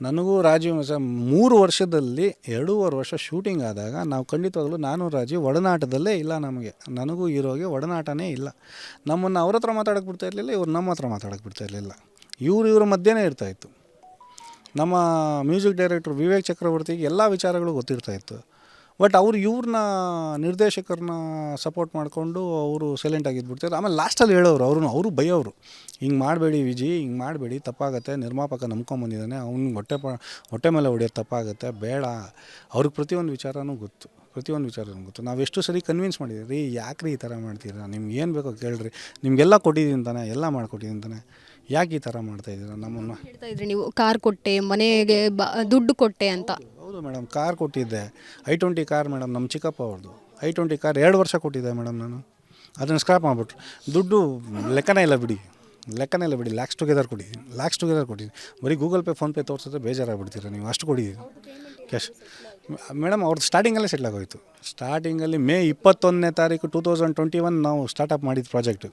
ನನಗೂ ರಾಜೀವ್ ಮೂರು ವರ್ಷದಲ್ಲಿ ಎರಡೂವರೆ ವರ್ಷ ಶೂಟಿಂಗ್ ಆದಾಗ ನಾವು ಖಂಡಿತವಾಗ್ಲೂ ನಾನು, ರಾಜೀವ್ ಒಡನಾಟದಲ್ಲೇ ಇಲ್ಲ ನಮಗೆ. ನನಗೂ ಇರೋಗೆ ಒಡನಾಟನೇ ಇಲ್ಲ. ನಮ್ಮನ್ನು ಅವ್ರ ಹತ್ರ ಮಾತಾಡೋಕ್ಕೆ ಬಿಡ್ತಾ ಇರಲಿಲ್ಲ, ಇವ್ರು ನಮ್ಮ ಹತ್ರ ಮಾತಾಡೋಕ್ಕೆ ಬಿಡ್ತಾ ಇರಲಿಲ್ಲ. ಇವರು ಇವ್ರ ಮಧ್ಯೆನೇ ಇರ್ತಾಯಿತ್ತು ನಮ್ಮ ಮ್ಯೂಸಿಕ್ ಡೈರೆಕ್ಟರ್ ವಿವೇಕ್ ಚಕ್ರವರ್ತಿಗೆ ಎಲ್ಲ ವಿಚಾರಗಳು ಗೊತ್ತಿರ್ತಾ ಇತ್ತು. ಬಟ್ ಅವ್ರು ಇವ್ರನ್ನ ನಿರ್ದೇಶಕರನ್ನ ಸಪೋರ್ಟ್ ಮಾಡಿಕೊಂಡು ಅವರು ಸೈಲೆಂಟ್ ಆಗಿದ್ಬಿಡ್ತಾರೆ. ಆಮೇಲೆ ಲಾಸ್ಟಲ್ಲಿ ಹೇಳೋರು ಅವ್ರು ಅವರು ಬೈಯೋರು. ಹಿಂಗೆ ಮಾಡಬೇಡಿ ವಿಜಿ, ಹಿಂಗೆ ಮಾಡಬೇಡಿ, ತಪ್ಪಾಗತ್ತೆ, ನಿರ್ಮಾಪಕ ನಂಬ್ಕೊಂಬಂದಿದ್ದಾನೆ ಅವ್ನಿಗೆ ಹೊಟ್ಟೆ ಪ, ಹೊಟ್ಟೆ ಮೇಲೆ ಹೊಡೆಯೋದು ತಪ್ಪಾಗುತ್ತೆ, ಬೇಡ. ಅವ್ರಿಗೆ ಪ್ರತಿಯೊಂದು ವಿಚಾರನೂ ಗೊತ್ತು. ಪ್ರತಿಯೊಂದು ವಿಚಾರನೂ ಗೊತ್ತು. ನಾವು ಎಷ್ಟು ಸರಿ ಕನ್ವಿನ್ಸ್ ಮಾಡಿದ್ದೀವಿ ರೀ, ಯಾಕ್ರಿ ಈ ಥರ ಮಾಡ್ತೀರಾ? ನಿಮ್ಗೆ ಏನು ಬೇಕೋ ಕೇಳ್ರಿ. ನಿಮಗೆಲ್ಲ ಕೊಟ್ಟಿದ್ದೀನಿ ತಾನೆ, ಎಲ್ಲ ಮಾಡ್ಕೊಟ್ಟಿದ್ದೀನಿ ತಾನೆ. ಯಾಕೆ ಈ ಥರ ಮಾಡ್ತಾಯಿದ್ದೀರಾ ನಮ್ಮನ್ನು? ಹೇಳ್ತಾ ಇದ್ರಿ ನೀವು? ಕಾರ್ ಕೊಟ್ಟೆ, ಮನೆಗೆ ಬ, ದುಡ್ಡು ಕೊಟ್ಟೆ ಅಂತ. ಮೇಡಮ್ ಕಾರ್ ಕೊಟ್ಟಿದ್ದೆ. ಐ ಟ್ವೆಂಟಿ ಕಾರ್ ಮೇಡಮ್ ನಮ್ಮ ಚಿಕ್ಕಪ್ಪ ಅವ್ರದ್ದು ಐ ಟ್ವೆಂಟಿ ಕಾರ್ ಎರಡು ವರ್ಷ ಕೊಟ್ಟಿದ್ದೆ ಮೇಡಮ್ ನಾನು. ಅದನ್ನು ಸ್ಕ್ರಾಪ್ ಮಾಡಿಬಿಟ್ರು. ದುಡ್ಡು ಲೆಕ್ಕನೇ ಇಲ್ಲ ಬಿಡಿ. ಲೆಕ್ಕನೇ ಇಲ್ಲ ಬಿಡಿ. ಲ್ಯಾಕ್ಸ್ ಟುಗೆದರ್ ಕೊಡಿ. ಲ್ಯಾಕ್ಸ್ ಟುಗೆದರ್ ಕೊಟ್ಟಿದ್ದೀನಿ ಬರೀ ಗೂಗಲ್ ಪೇ ಫೋನ್ಪೇ ತೋರಿಸಿದ್ರೆ ಬೇಜಾರಾಗ್ಬಿಡ್ತೀರ ನೀವು? ಅಷ್ಟು ಕೊಡಿ. ಕ್ಯಾಶ್ ಮೇಡಮ್ ಅವ್ರದ್ದು ಸ್ಟಾರ್ಟಿಂಗಲ್ಲೇ ಸೆಟ್ಲಾಗೋಯಿತು ಸ್ಟಾರ್ಟಿಂಗಲ್ಲಿ ಮೇ ಇಪ್ಪತ್ತೊಂದನೇ ತಾರೀಕು ಟೂ ತೌಸಂಡ್ ಟ್ವೆಂಟಿ ಒನ್ ನಾವು ಸ್ಟಾರ್ಟಪ್ ಮಾಡಿದ ಪ್ರಾಜೆಕ್ಟು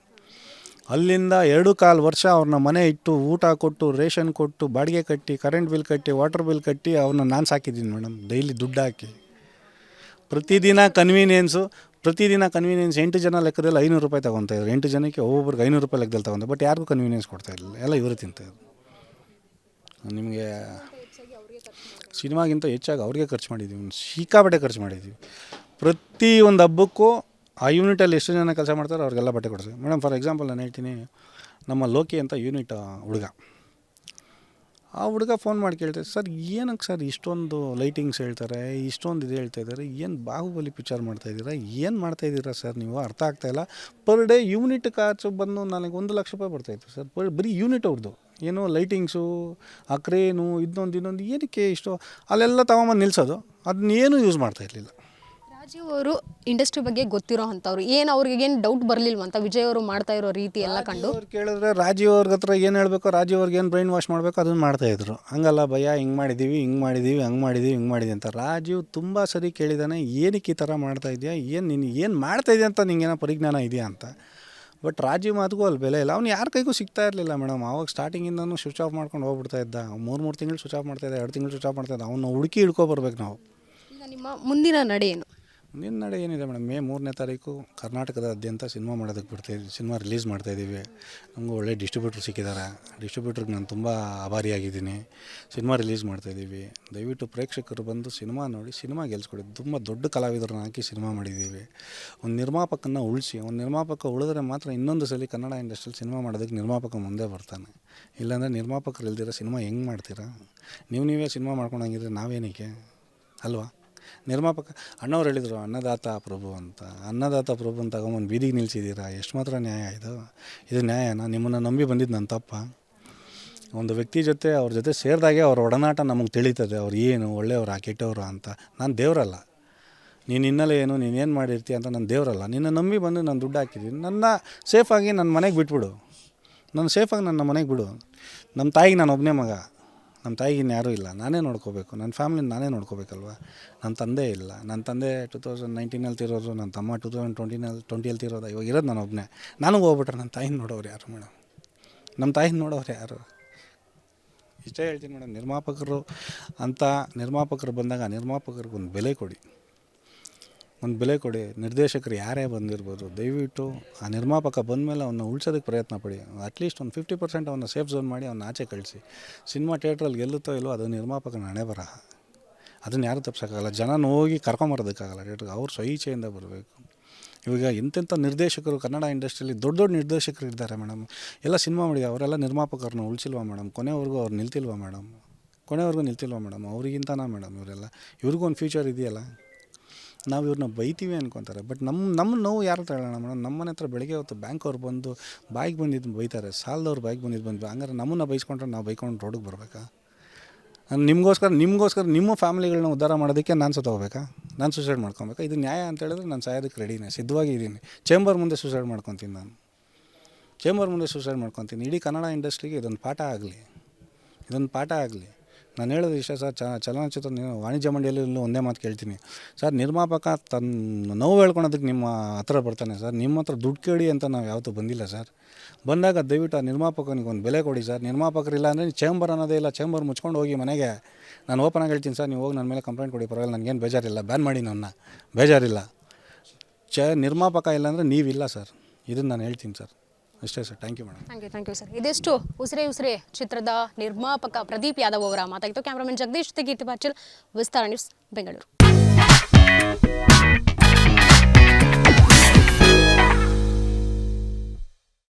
ಅಲ್ಲಿಂದ ಎರಡು ಕಾಲು ವರ್ಷ ಅವ್ರನ್ನ ಮನೆ ಇಟ್ಟು ಊಟ ಕೊಟ್ಟು, ರೇಷನ್ ಕೊಟ್ಟು, ಬಾಡಿಗೆ ಕಟ್ಟಿ, ಕರೆಂಟ್ ಬಿಲ್ ಕಟ್ಟಿ, ವಾಟರ್ ಬಿಲ್ ಕಟ್ಟಿ ಅವ್ರನ್ನ ನಾನು ಸಾಕಿದ್ದೀನಿ ಮೇಡಮ್, ಡೈಲಿ ದುಡ್ಡು ಹಾಕಿ. ಪ್ರತಿದಿನ ಕನ್ವೀನಿಯನ್ಸು ಪ್ರತಿದಿನ ಕನ್ವೀನಿಯನ್ಸ್ ಎಂಟು ಜನ ಲೆಕ್ಕದಲ್ಲಿ ಐನೂರು ರೂಪಾಯಿ ತೊಗೊತಾ ಇದ್ರು. ಎಂಟು ಜನಕ್ಕೆ ಒಬ್ಬೊಬ್ರಿಗೆ ಐನೂರು ರೂಪಾಯಿ ಲೆಕ್ಕದಲ್ಲಿ ತೊಗೊಂಡೆ ಬಟ್ ಯಾರಿಗೂ ಕನ್ವೀನಿಯನ್ಸ್ ಕೊಡ್ತಾ ಇರಲಿಲ್ಲ. ಎಲ್ಲ ಇವರು ತಿಂತಾಯಿದ್ರು ನಿಮಗೆ ಸಿನಿಮಾಗಿಂತ ಹೆಚ್ಚಾಗಿ ಅವ್ರಿಗೆ ಖರ್ಚು ಮಾಡಿದ್ದೀವಿ. ಸಿಕ್ಕಾಪಟ್ಟೆ ಖರ್ಚು ಮಾಡಿದ್ದೀವಿ. ಪ್ರತಿ ಒಂದು ಹಬ್ಬಕ್ಕೂ ಆ ಯೂನಿಟಲ್ಲಿ ಎಷ್ಟು ಜನ ಕೆಲಸ ಮಾಡ್ತಾರೋ ಅವ್ರಿಗೆಲ್ಲ ಬಟ್ಟೆ ಕೊಡಿಸ್ತೀವಿ ಮೇಡಮ್ ಫಾರ್ ಎಕ್ಸಾಂಪಲ್ ನಾನು ಹೇಳ್ತೀನಿ, ನಮ್ಮ ಲೋಕಿ ಅಂತ ಯೂನಿಟ್ ಹುಡುಗ. ಆ ಹುಡುಗ ಫೋನ್ ಮಾಡಿ ಕೇಳ್ತಾರೆ ಸರ್, ಏನಕ್ಕೆ ಸರ್ ಇಷ್ಟೊಂದು ಲೈಟಿಂಗ್ಸ್ ಹೇಳ್ತಾರೆ, ಇಷ್ಟೊಂದು ಇದು ಹೇಳ್ತಾ ಇದ್ದಾರೆ, ಏನು ಬಾಹುಬಲಿ ಪಿಕ್ಚರ್ ಮಾಡ್ತಾಯಿದ್ದೀರಾ ಏನು ಮಾಡ್ತಾಯಿದ್ದೀರಾ ಸರ್ ನೀವು? ಅರ್ಥ ಆಗ್ತಾಯಿಲ್ಲ ಪರ್ ಡೇ ಯೂನಿಟ್ ಖರ್ಚು ಬಂದು ನನಗೆ ಒಂದು ಲಕ್ಷ ರೂಪಾಯಿ ಬರ್ತಾಯಿತ್ತು ಸರ್. ಪರ್ ಬರೀ ಯೂನಿಟ್ ಅವ್ರದ್ದು ಏನು ಲೈಟಿಂಗ್ಸು ಆ ಕ್ರೇನು ಇದೊಂದು ಇನ್ನೊಂದು, ಏನಕ್ಕೆ ಇಷ್ಟು, ಅಲ್ಲೆಲ್ಲ ತಗೊಂಬಂದು ನಿಲ್ಲಿಸೋದು ಅದನ್ನೇನು ಯೂಸ್ ಮಾಡ್ತಾ ಇರಲಿಲ್ಲ. ರಾಜೀವ್ ಅವರು ಇಂಡಸ್ಟ್ರಿ ಬಗ್ಗೆ ಗೊತ್ತಿರೋ ಅಂಥವ್ರು. ಏನು ಅವ್ರಿಗೆ ಏನು ಡೌಟ್ ಬರಲಿಲ್ವಂತ? ವಿಜಯ್ ಅವರು ಮಾಡ್ತಾ ಇರೋ ರೀತಿ ಎಲ್ಲ ಕಂಡು. ಅವ್ರು ಕೇಳಿದ್ರೆ ರಾಜೀವ್ ಅವ್ರ ಹತ್ರ ಏನು ಹೇಳಬೇಕು ರಾಜೀವ್ ಅವ್ರಿಗೆ ಏನು ಬ್ರೈನ್ ವಾಶ್ ಮಾಡಬೇಕು ಅದನ್ನು ಮಾಡ್ತಾಯಿದ್ರು ಹಂಗಲ್ಲ ಭಯ ಹಿಂಗೆ ಮಾಡಿದ್ದೀವಿ ಹಿಂಗೆ ಮಾಡಿದ್ದೀವಿ ಹಂಗೆ ಮಾಡಿದೀವಿ ಹಿಂಗೆ ಮಾಡಿದ್ದೀವಿ ಅಂತ. ರಾಜೀವ್ ತುಂಬ ಸರಿ ಕೇಳಿದಾನೆ ಏನಕ್ಕೆ ಈ ಥರ ಮಾಡ್ತಾ ಇದೆಯಾ? ಏನು ನೀನು ಏನು ಮಾಡ್ತಾ ಇದೆಯಾ ಅಂತ ನಿಂಗೇನೋ ಪರಿಜ್ಞಾನ ಇದೆಯಾ ಅಂತ. ಬಟ್ ರಾಜೀವ್ ಮಾತುಗೂ ಅಲ್ಲಿ ಬೆಲೆ ಇಲ್ಲ. ಅವ್ನು ಯಾರ ಕೈಗೂ ಸಿಗ್ತಾ ಇರಲಿಲ್ಲ ಮೇಡಮ್. ಅವಾಗ ಸ್ಟಾರ್ಟಿಂಗಿಂದನೂ ಸ್ವಿಚ್ ಆಫ್ ಮಾಡ್ಕೊಂಡು ಹೋಗ್ಬಿಡ್ತಾ ಇದ್ದ. ಮೂರು ಮೂರು ತಿಂಗಳು ಸ್ವಿಚ್ ಆಫ್ ಮಾಡ್ತಾ ಇದ್ದ ಎರಡು ತಿಂಗಳು ಸ್ವಿಚ್ ಆಫ್ ಮಾಡ್ತಾ ಇದ್ದ. ಅವ್ನು ಹುಡುಕಿ ಹಿಡ್ಕೊಬರ್ಬೇಕು ನಾವು. ಈಗ ನಿಮ್ಮ ಮುಂದಿನ ನಡೆ ಏನು? ನಡೆ ಏನಿದೆ ಮೇಡಮ್? ಮೇ ಮೂರನೇ ತಾರೀಕು ಕರ್ನಾಟಕದಾದ್ಯಂತ ಸಿನಿಮಾ ಮಾಡೋದಕ್ಕೆ ಬಿಡ್ತಾಯಿದ್ವಿ ಸಿನಿಮಾ ರಿಲೀಸ್ ಮಾಡ್ತಾ ಇದ್ದೀವಿ. ನಮಗೂ ಒಳ್ಳೆ ಡಿಸ್ಟ್ರಿಬ್ಯೂಟ್ರ್ ಸಿಕ್ಕಿದ್ದಾರೆ. ಡಿಸ್ಟ್ರಿಬ್ಯೂಟ್ರಿಗೆ ನಾನು ತುಂಬ ಆಭಾರಿಯಾಗಿದ್ದೀನಿ ಸಿನಿಮಾ ರಿಲೀಸ್ ಮಾಡ್ತಾಯಿದ್ದೀವಿ ದಯವಿಟ್ಟು ಪ್ರೇಕ್ಷಕರು ಬಂದು ಸಿನಿಮಾ ನೋಡಿ, ಸಿನಿಮಾ ಗೆಲ್ಸ್ಕೊಡಿ. ತುಂಬ ದೊಡ್ಡ ಕಲಾವಿದರನ್ನ ಹಾಕಿ ಸಿನಿಮಾ ಮಾಡಿದ್ದೀವಿ. ಒಂದು ನಿರ್ಮಾಪಕನ ಉಳಿಸಿ, ಒಂದು ನಿರ್ಮಾಪಕ ಉಳಿದ್ರೆ ಮಾತ್ರ ಇನ್ನೊಂದು ಸಲ ಕನ್ನಡ ಇಂಡಸ್ಟ್ರಿಯಲ್ಲಿ ಸಿನಿಮಾ ಮಾಡೋದಕ್ಕೆ ನಿರ್ಮಾಪಕ ಮುಂದೆ ಬರ್ತಾನೆ. ಇಲ್ಲಾಂದರೆ ನಿರ್ಮಾಪಕರು ಇಲ್ದಿರೋ ಸಿನಿಮಾ ಹೆಂಗೆ ಮಾಡ್ತೀರಾ? ನೀವು ನೀವೇ ಸಿನಿಮಾ ಮಾಡ್ಕೊಂಡಂಗಿದ್ರೆ ನಾವೇನಕ್ಕೆ? ಅಲ್ವಾ? ನಿರ್ಮಾಪಕ, ಅಣ್ಣವ್ರು ಹೇಳಿದರು, ಅನ್ನದಾತ ಪ್ರಭು ಅಂತ. ಅನ್ನದಾತ ಪ್ರಭು ಅಂತ ತಗೊಂಬಂದು ಬೀದಿಗೆ ನಿಲ್ಸಿದ್ದೀರಾ? ಎಷ್ಟು ಮಾತ್ರ ನ್ಯಾಯ ಇದು? ಇದು ನ್ಯಾಯನಾ? ನಿಮ್ಮನ್ನು ನಂಬಿ ಬಂದಿದ್ದು ನನ್ನ ತಪ್ಪ. ಒಂದು ವ್ಯಕ್ತಿ ಜೊತೆ, ಅವ್ರ ಜೊತೆ ಸೇರಿದಾಗೆ ಅವ್ರ ಒಡನಾಟ ನಮಗೆ ತಿಳಿತದೆ. ಅವ್ರು ಏನು, ಒಳ್ಳೆಯವರ, ಕೆಟ್ಟವರು ಅಂತ. ನಾನು ದೇವರಲ್ಲ. ನೀನು ಹಿನ್ನೆಲೆ ಏನು, ನೀನು ಏನು ಮಾಡಿರ್ತೀಯ ಅಂತ ನಾನು ದೇವರಲ್ಲ. ನಿನ್ನ ನಂಬಿ ಬಂದು ನಾನು ದುಡ್ಡು ಹಾಕಿದ್ದೀನಿ ನನ್ನ ಸೇಫಾಗಿ ನನ್ನ ಮನೆಗೆ ಬಿಟ್ಬಿಡು. ನಾನು ಸೇಫಾಗಿ ನನ್ನ ಮನೆಗೆ ಬಿಡು. ನಮ್ಮ ತಾಯಿಗೆ ನಾನು ಒಬ್ಬನೇ ಮಗ. ನಮ್ಮ ತಾಯಿಗೆ ಯಾರೂ ಇಲ್ಲ. ನಾನೇ ನೋಡ್ಕೋಬೇಕು. ನನ್ನ ಫ್ಯಾಮಿಲಿನ ನಾನೇ ನೋಡ್ಕೋಬೇಕಲ್ವ? ನನ್ನ ತಂದೆ ಇಲ್ಲ. ನನ್ನ ತಂದೆ ಟು ತೌಸಂಡ್ ನೈನ್ಟೀನಲ್ಲಿ ತಿರೋರು ನನ್ನ ತಮ್ಮ ಟು ತೌಸಂಡ್ ಟ್ವೆಂಟಿನಲ್ಲಿ ಟ್ವೆಂಟಿಯಲ್ಲಿ ತಿರೋದು ಇವಾಗ ಇರೋದು ನಾನು ಒಬ್ಬನೇ ನನಗೆ ಹೋಗ್ಬಿಟ್ರೆ ನನ್ನ ತಾಯಿನ ನೋಡೋರು ಯಾರು ಮೇಡಮ್ ನಮ್ಮ ತಾಯಿನ ನೋಡೋರು ಯಾರು? ಇಷ್ಟೇ ಹೇಳ್ತೀನಿ ಮೇಡಮ್ ನಿರ್ಮಾಪಕರು ಅಂತ ನಿರ್ಮಾಪಕರು ಬಂದಾಗ ಆ ನಿರ್ಮಾಪಕರಿಗೆ ಒಂದು ಬೆಲೆ ಕೊಡಿ. ಒಂದು ಬೆಲೆ ಕೊಡಿ. ನಿರ್ದೇಶಕರು ಯಾರೇ ಬಂದಿರ್ಬೋದು, ದಯವಿಟ್ಟು ಆ ನಿರ್ಮಾಪಕ ಬಂದ ಮೇಲೆ ಅವನ್ನ ಉಳ್ಸೋದಕ್ಕೆ ಪ್ರಯತ್ನ ಪಡಿ. ಅಟ್ಲೀಸ್ಟ್ ಒಂದು ಫಿಫ್ಟಿ ಪರ್ಸೆಂಟ್ ಅವನ್ನ ಸೇಫ್ ಝೋನ್ ಮಾಡಿ ಅವನ್ನ ಆಚೆ ಕಳಿಸಿ. ಸಿನಿಮಾ ಥಿಯೇಟ್ರಲ್ಲಿ ಗೆಲ್ಲುತ್ತೋ ಇಲ್ಲೋ ಅದು ನಿರ್ಮಾಪಕನ ಹಣೆ ಬರಹ. ಅದನ್ನು ಯಾರು ತಪ್ಸೋಕ್ಕಾಗಲ್ಲ. ಜನ ಹೋಗಿ ಕರ್ಕೊಂಬರೋದಕ್ಕಾಗಲ್ಲ ಥಿಯೇಟ್ರಿಗೆ ಅವ್ರು ಸ್ವಇಚ್ಛೆಯಿಂದ ಬರಬೇಕು. ಇವಾಗ ಎಂತೆಂಥ ನಿರ್ದೇಶಕರು ಕನ್ನಡ ಇಂಡಸ್ಟ್ರಿಯಲ್ಲಿ ದೊಡ್ಡ ದೊಡ್ಡ ನಿರ್ದೇಶಕರು ಇದ್ದಾರೆ ಮೇಡಮ್. ಎಲ್ಲ ಸಿನಿಮಾ ಮಾಡಿದೆ ಅವರೆಲ್ಲ ನಿರ್ಮಾಪಕರನ್ನ ಉಳಿಸಿಲ್ವಾ ಮೇಡಮ್? ಕೊನೆವರೆಗೂ ಅವ್ರು ನಿಲ್ತಿಲ್ವಾ ಮೇಡಮ್? ಕೊನೆವರೆಗೂ ನಿಲ್ತಿಲ್ವಾ ಮೇಡಮ್? ಅವ್ರಿಗಿಂತನಾ ಮೇಡಮ್ ಇವರೆಲ್ಲ? ಇವ್ರಿಗೂ ಒಂದು ಫ್ಯೂಚರ್ ಇದೆಯಲ್ಲ? ನಾವು ಇವ್ರನ್ನ ಬೈತೀವಿ ಅನ್ಕೊತಾರೆ. ಬಟ್ ನಮ್ಮ ನಮ್ಮ ನೋವು ಯಾರು ತಗೊಳ್ಳೋಣ ಮೇಡಮ್ ನಮ್ಮ ಮನೆ ಹತ್ರ ಬೆಳಗ್ಗೆ ಹೊತ್ತು ಬ್ಯಾಂಕ್ ಅವ್ರು ಬಂದು ಬಾಯಿಗೆ ಬಂದಿದ್ದು ಬೈತಾರೆ. ಸಾಲದವ್ರು ಬಾಯಿಗೆ ಬಂದಿದ್ದು ಬಂದ್ವಿ ಹಂಗಾರೆ ನಮ್ಮನ್ನು ಬೈಸ್ಕೊಂಡ್ರೆ ನಾವು ಬೈಕೊಂಡು ರೋಡಿಗೆ ಬರಬೇಕಾ? ನಿಮಗೋಸ್ಕರ ನಿಮಗೋಸ್ಕರ ನಿಮ್ಮ ಫ್ಯಾಮಿಲಿಗಳನ್ನ ಉದ್ಧಾರ ಮಾಡೋದಕ್ಕೆ ನಾನು ಸತ್ತೋಗ್ಬೇಕಾ ನಾನು ಸೂಸೈಡ್ ಮಾಡ್ಕೊಬೇಕಾ? ಇದು ನ್ಯಾಯ ಅಂತ ಹೇಳಿದ್ರೆ ನಾನು ಸಾಯೋದಕ್ಕೆ ರೆಡಿನೇ ಸಿದ್ಧವಾಗಿ ಇದ್ದೀನಿ ಚೇಂಬರ್ ಮುಂದೆ ಸೂಸೈಡ್ ಮಾಡ್ಕೊತೀನಿ ನಾನು. ಚೇಂಬರ್ ಮುಂದೆ ಸೂಸೈಡ್ ಮಾಡ್ಕೊತೀನಿ. ಇಡೀ ಕನ್ನಡ ಇಂಡಸ್ಟ್ರಿಗೆ ಇದೊಂದು ಪಾಠ ಆಗಲಿ. ಇದೊಂದು ಪಾಠ ಆಗಲಿ. ನಾನು ಹೇಳೋದು ಇಷ್ಟ ಸರ್ ಚಲನಚಿತ್ರ ವಾಣಿಜ್ಯ ಮಂಡಳಿಯಲ್ಲೂ ಒಂದೇ ಮಾತು ಕೇಳ್ತೀನಿ. ಸರ್, ನಿರ್ಮಾಪಕ ತನ್ನ ನೋವು ಹೇಳ್ಕೊಳೋದಕ್ಕೆ ನಿಮ್ಮ ಹತ್ರ ಬರ್ತಾನೆ ಸರ್. ನಿಮ್ಮ ಹತ್ರ ದುಡ್ಡು ಕೇಳಿ ಅಂತ ನಾವು ಯಾವತ್ತೂ ಬಂದಿಲ್ಲ ಸರ್. ಬಂದಾಗ ದಯವಿಟ್ಟು ಆ ನಿರ್ಮಾಪಕನಿಗೆ ಒಂದು ಬೆಲೆ ಕೊಡಿ ಸರ್. ನಿರ್ಮಾಪಕರಿಲ್ಲ ಅಂದರೆ ಚೇಂಬರ್ ಅನ್ನೋದೇ ಇಲ್ಲ, ಚೇಂಬರ್ ಮುಚ್ಕೊಂಡು ಹೋಗಿ ಮನೆಗೆ. ನಾನು ಓಪನ್ ಆಗಿ ಹೇಳ್ತೀನಿ ಸರ್, ನೀವು ಹೋಗಿ ನನ್ನ ಮೇಲೆ ಕಂಪ್ಲೇಂಟ್ ಕೊಡಿ, ಪರವಾಗಿಲ್ಲ, ನನಗೇನು ಬೇಜಾರಿಲ್ಲ. ಬ್ಯಾನ್ ಮಾಡಿ ನನ್ನ ಬೇಜಾರಿಲ್ಲ. ಚ, ನಿರ್ಮಾಪಕ ಇಲ್ಲ ಅಂದರೆ ನೀವಿಲ್ಲ ಸರ್. ಇದನ್ನು ನಾನು ಹೇಳ್ತೀನಿ ಸರ್. ಅಷ್ಟೇ sir thank you madam thank you thank you sir ಇದಿಷ್ಟು ಉಸಿರೇ ಉಸಿರೇ ಚಿತ್ರದ ನಿರ್ಮಾಪಕ ಪ್ರದೀಪ್ ಯಾದವ್ ಅವರ ಮಾತಾಗಿತ್ತು. ಕ್ಯಾಮ್ರಾಮನ್ ಜಗದೀಶ್ ತೆಗೀತಿ ಬಾಚಲ್ ವಿಸ್ತಾರ ನ್ಯೂಸ್ ಬೆಂಗಳೂರು.